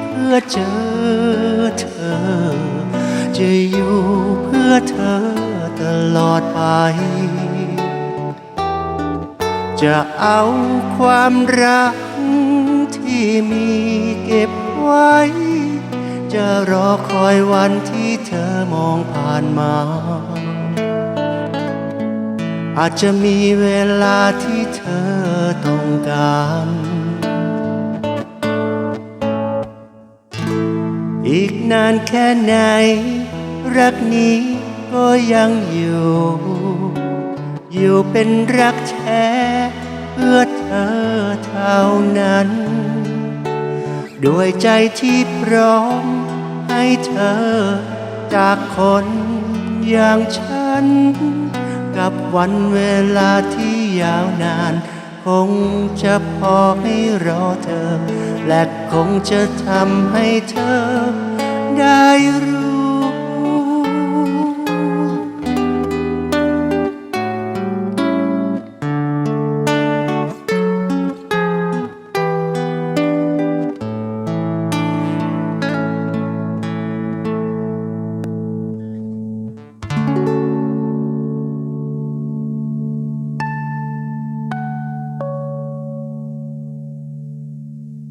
เพื่อเจอเธอ จะอยู่เพื่อเธอตลอดไป จะเอาความรักที่มีเก็บไว้ จะรอคอยวันที่เธอมองผ่านมา อาจจะมีเวลาที่เธอต้องการ อีกนานแค่ไหน รักนี้ก็ยังอยู่ อยู่เป็นรักแท้เพื่อเธอเท่านั้น ด้วยใจที่พร้อมให้เธอจากคนอย่างฉัน กับวันเวลาที่ยาวนาน คงจะพอให้รอเธอ และคงจะทำให้เธอได้รู้